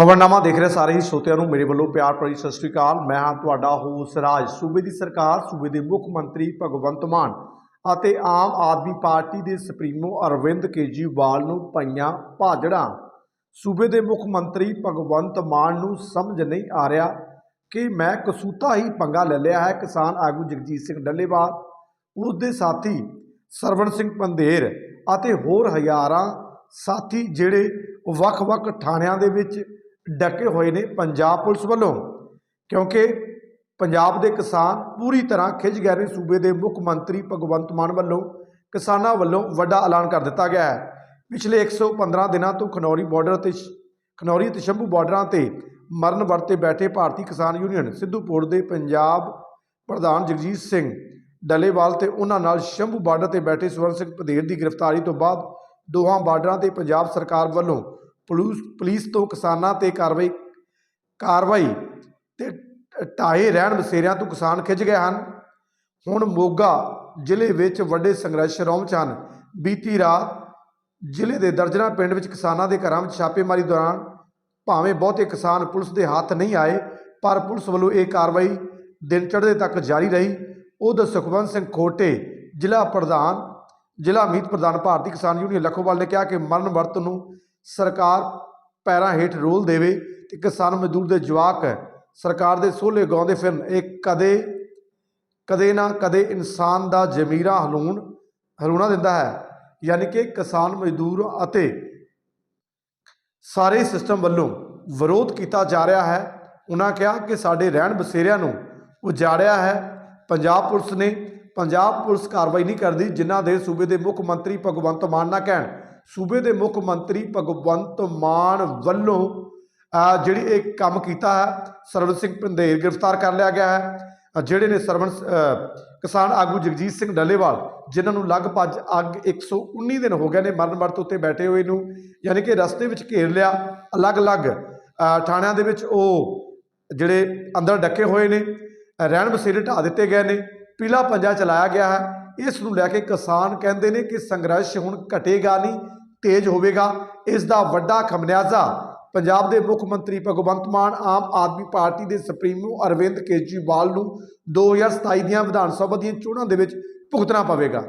ਖਬਰਨਾਮਾ ਦੇਖ ਰਹੇ ਸਾਰੇ ਹੀ ਸਰੋਤਿਆਂ ਨੂੰ ਮੇਰੇ ਵੱਲੋਂ ਪਿਆਰ ਭਰੀ ਸਤਿ ਸ੍ਰੀ ਅਕਾਲ। ਮੈਂ ਹਾਂ ਤੁਹਾਡਾ ਹੋਸ ਰਾਜ। ਸੂਬੇ ਦੀ ਸਰਕਾਰ, ਸੂਬੇ ਦੇ ਮੁੱਖ ਮੰਤਰੀ ਭਗਵੰਤ ਮਾਨ ਅਤੇ ਆਮ ਆਦਮੀ ਪਾਰਟੀ ਦੇ ਸੁਪਰੀਮੋ ਅਰਵਿੰਦ ਕੇਜਰੀਵਾਲ ਨੂੰ ਪਈਆਂ ਭਾਜੜਾਂ। ਸੂਬੇ ਦੇ ਮੁੱਖ ਮੰਤਰੀ ਭਗਵੰਤ ਮਾਨ ਨੂੰ ਸਮਝ ਨਹੀਂ ਆ ਰਿਹਾ ਕਿ ਮੈਂ ਕਸੂਤਾ ਹੀ ਪੰਗਾ ਲੈ ਲਿਆ ਹੈ ਕਿਸਾਨ ਆਗੂ ਜਗਜੀਤ ਸਿੰਘ ਡੱਲੇਵਾਲ, ਉਸ ਦੇ ਸਾਥੀ ਸਰਵਣ ਸਿੰਘ ਪੰਧੇਰ ਅਤੇ ਹੋਰ ਹਜ਼ਾਰਾਂ ਸਾਥੀ ਜਿਹੜੇ ਵੱਖ-ਵੱਖ ਥਾਣਿਆਂ ਦੇ ਵਿੱਚ ਡੱਕੇ ਹੋਏ ਨੇ ਪੰਜਾਬ ਪੁਲਿਸ ਵੱਲੋਂ, ਕਿਉਂਕਿ ਪੰਜਾਬ ਦੇ ਕਿਸਾਨ ਪੂਰੀ ਤਰ੍ਹਾਂ ਖਿੱਚ ਗਏ ਨੇ। ਸੂਬੇ ਦੇ ਮੁੱਖ ਮੰਤਰੀ ਭਗਵੰਤ ਮਾਨ ਵੱਲੋਂ ਕਿਸਾਨਾਂ ਵੱਲੋਂ ਵੱਡਾ ਐਲਾਨ ਕਰ ਦਿੱਤਾ ਗਿਆ ਹੈ। ਪਿਛਲੇ 115 ਦਿਨਾਂ ਤੋਂ ਖਨੌਰੀ ਬਾਰਡਰ ਤੇ ਸ਼- ਖਨੌਰੀ ਤੇ ਸ਼ੰਭੂ ਬਾਰਡਰਾਂ ਤੇ ਮਰਨ ਵਰਤੇ ਬੈਠੇ ਭਾਰਤੀ ਕਿਸਾਨ ਯੂਨੀਅਨ ਸਿੱਧੂਪੁਰ ਦੇ ਪੰਜਾਬ ਪ੍ਰਧਾਨ ਜਗਜੀਤ ਸਿੰਘ ਡੱਲੇਵਾਲ ਤੇ ਉਹਨਾਂ ਨਾਲ ਸ਼ੰਭੂ ਬਾਰਡਰ ਤੇ ਬੈਠੇ ਸਵਰਨ ਸਿੰਘ ਪਧੇਰ ਦੀ ਗ੍ਰਿਫਤਾਰੀ ਤੋਂ ਬਾਅਦ ਦੋਹਾਂ ਬਾਰਡਰਾਂ ਤੇ ਪੰਜਾਬ ਸਰਕਾਰ ਵੱਲੋਂ ਪੁਲਿਸ ਪੁਲਿਸ ਤੋਂ ਕਿਸਾਨਾਂ ਤੇ ਕਾਰਵਾਈ ਕਾਰਵਾਈ ਤੇ ਢਾਏ ਰਹਿਣ ਬਸੇਰਿਆਂ ਤੋਂ ਕਿਸਾਨ ਖਿੱਚ ਗਏ ਹਨ। ਹੁਣ ਮੋਗਾ ਜ਼ਿਲ੍ਹੇ ਵਿੱਚ ਵੱਡੇ ਸੰਘਰਸ਼ ਰੌਂਚ ਹਨ। ਬੀਤੀ ਰਾਤ ਜ਼ਿਲ੍ਹੇ ਦੇ ਦਰਜਨਾਂ ਪਿੰਡ ਵਿੱਚ ਕਿਸਾਨਾਂ ਦੇ ਘਰਾਂ ਵਿੱਚ ਛਾਪੇਮਾਰੀ ਦੌਰਾਨ ਭਾਵੇਂ ਬਹੁਤੇ ਕਿਸਾਨ ਪੁਲਿਸ ਦੇ ਹੱਥ ਨਹੀਂ ਆਏ, ਪਰ ਪੁਲਿਸ ਵੱਲੋਂ ਇਹ ਕਾਰਵਾਈ ਦਿਨ ਚੜ੍ਹਦੇ ਤੱਕ ਜਾਰੀ ਰਹੀ। ਉਧਰ ਸੁਖਵੰਤ ਸਿੰਘ ਖੋਟੇ, ਜ਼ਿਲ੍ਹਾ ਪ੍ਰਧਾਨ ਜ਼ਿਲ੍ਹਾ ਮੀਤ ਪ੍ਰਧਾਨ ਭਾਰਤੀ ਕਿਸਾਨ ਯੂਨੀਅਨ ਲਖੋਵਾਲ ਨੇ ਕਿਹਾ ਕਿ ਮਰਨ ਵਰਤ ਨੂੰ ਸਰਕਾਰ ਪੈਰਾਂ ਹੇਠ ਰੋਲ ਦੇਵੇ ਤੇ ਕਿਸਾਨ ਮਜ਼ਦੂਰ ਦੇ ਜਵਾਕ ਸਰਕਾਰ ਦੇ ਸੋਲੇ ਗਾਉਂਦੇ ਫਿਰਨ ਇਹ ਕਦੇ ਕਦੇ ਨਾ ਕਦੇ ਇਨਸਾਨ ਦਾ ਜ਼ਮੀਰਾ ਹਲੂਣ, ਹਲੂਣਾ ਦਿੰਦਾ ਹੈ। ਯਾਨੀ ਕਿ ਕਿਸਾਨ ਮਜ਼ਦੂਰ ਅਤੇ ਸਾਰੇ ਸਿਸਟਮ ਵੱਲੋਂ ਵਿਰੋਧ ਕੀਤਾ ਜਾ ਰਿਹਾ ਹੈ। ਉਹਨਾਂ ਕਿਹਾ ਕਿ ਸਾਡੇ ਰਹਿਣ ਬਸੇਰਿਆਂ ਨੂੰ ਉਜਾੜਿਆ ਹੈ। ਪੰਜਾਬ ਪੁਲਿਸ ਨੇ, ਪੰਜਾਬ ਪੁਲਿਸ ਕਾਰਵਾਈ ਨਹੀਂ ਕਰਦੀ ਜਿਨ੍ਹਾਂ ਦੇ ਸੂਬੇ ਦੇ ਮੁੱਖ ਮੰਤਰੀ ਭਗਵੰਤ ਮਾਨ ਨਾ ਕਹਿਣ। ਸੂਬੇ ਦੇ ਮੁੱਖ ਮੰਤਰੀ ਭਗਵੰਤ ਮਾਨ ਵੱਲੋਂ ਜਿਹੜੀ ਇਹ ਕੰਮ ਕੀਤਾ ਹੈ ਸਰਵਨ ਸਿੰਘ ਪੰਧੇਰ ਗ੍ਰਿਫਤਾਰ ਕਰ ਲਿਆ ਗਿਆ ਹੈ। ਜਿਹੜੇ ਨੇ ਸਰਵਨ ਕਿਸਾਨ ਆਗੂ ਜਗਜੀਤ ਸਿੰਘ ਡੱਲੇਵਾਲ, ਜਿਨ੍ਹਾਂ ਨੂੰ ਲਗਭਗ ਅੱਗ 119 ਦਿਨ ਹੋ ਗਏ ਨੇ ਮਰਨ ਵਰਤ ਉੱਤੇ ਬੈਠੇ ਹੋਏ ਨੂੰ, ਯਾਨੀ ਕਿ ਰਸਤੇ ਵਿੱਚ ਘੇਰ ਲਿਆ, ਅਲੱਗ-ਅਲੱਗ ਥਾਣਿਆਂ ਦੇ ਵਿੱਚ ਉਹ ਜਿਹੜੇ ਅੰਦਰ ਡੱਕੇ ਹੋਏ ਨੇ ਰਹਿਣ ਬਸੇਰੇ ਢਾ ਦਿੱਤੇ ਗਏ ਨੇ, ਪੀਲਾ ਪੰਜਾ ਚਲਾਇਆ ਗਿਆ ਹੈ। ਇਸ ਨੂੰ ਲੈ ਕੇ ਕਿਸਾਨ ਕਹਿੰਦੇ ਨੇ ਕਿ ਸੰਘਰਸ਼ ਹੁਣ ਘਟੇਗਾ ਨਹੀਂ। ਤੇਜ਼ ਹੋਵੇਗਾ। ਇਸ ਦਾ ਵੱਡਾ ਖਮਨਿਆਜ਼ਾ ਪੰਜਾਬ ਦੇ ਮੁੱਖ ਮੰਤਰੀ ਭਗਵੰਤ ਮਾਨ, ਆਮ ਆਦਮੀ ਪਾਰਟੀ ਦੇ ਸੁਪਰੀਮੋ ਅਰਵਿੰਦ ਕੇਜਰੀਵਾਲ ਨੂੰ 2027 ਦੀਆਂ ਵਿਧਾਨ ਸਭਾ ਦੀਆਂ ਚੋਣਾਂ ਦੇ ਵਿੱਚ ਭੁਗਤਣਾ ਪਵੇਗਾ।